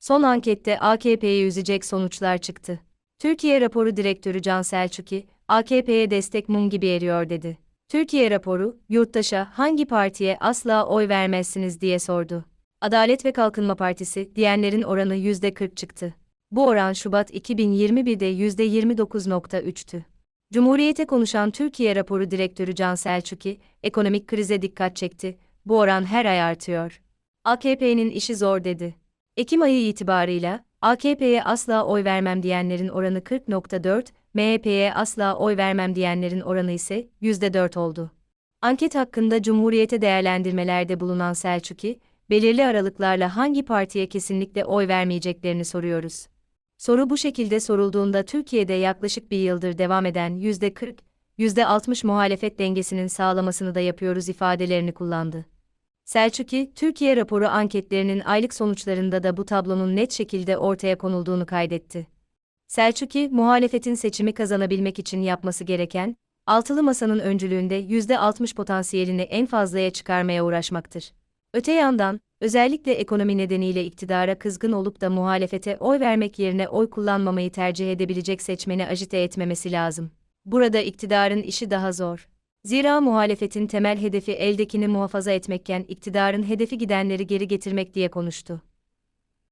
Son ankette AKP'yi üzecek sonuçlar çıktı. Türkiye raporu direktörü Can Selçuk'i, AKP'ye destek mum gibi eriyor dedi. Türkiye raporu, yurttaşa hangi partiye asla oy vermezsiniz diye sordu. Adalet ve Kalkınma Partisi diyenlerin oranı %40 çıktı. Bu oran Şubat 2021'de %29.3'tü. Cumhuriyete konuşan Türkiye raporu direktörü Can Selçuk'i, ekonomik krize dikkat çekti, bu oran her ay artıyor. AKP'nin işi zor dedi. Ekim ayı itibarıyla, AKP'ye asla oy vermem diyenlerin oranı 40.4, MHP'ye asla oy vermem diyenlerin oranı ise %4 oldu. Anket hakkında Cumhuriyete değerlendirmelerde bulunan Selçuk'i, belirli aralıklarla hangi partiye kesinlikle oy vermeyeceklerini soruyoruz. Soru bu şekilde sorulduğunda Türkiye'de yaklaşık bir yıldır devam eden %40, %60 muhalefet dengesinin sağlamasını da yapıyoruz ifadelerini kullandı. Selçuk'i, Türkiye raporu anketlerinin aylık sonuçlarında da bu tablonun net şekilde ortaya konulduğunu kaydetti. Selçuk'i, muhalefetin seçimi kazanabilmek için yapması gereken, altılı masanın öncülüğünde %60 potansiyelini en fazlaya çıkarmaya uğraşmaktır. Öte yandan, özellikle ekonomi nedeniyle iktidara kızgın olup da muhalefete oy vermek yerine oy kullanmamayı tercih edebilecek seçmeni ajite etmemesi lazım. Burada iktidarın işi daha zor. Zira muhalefetin temel hedefi eldekini muhafaza etmekken iktidarın hedefi gidenleri geri getirmek diye konuştu.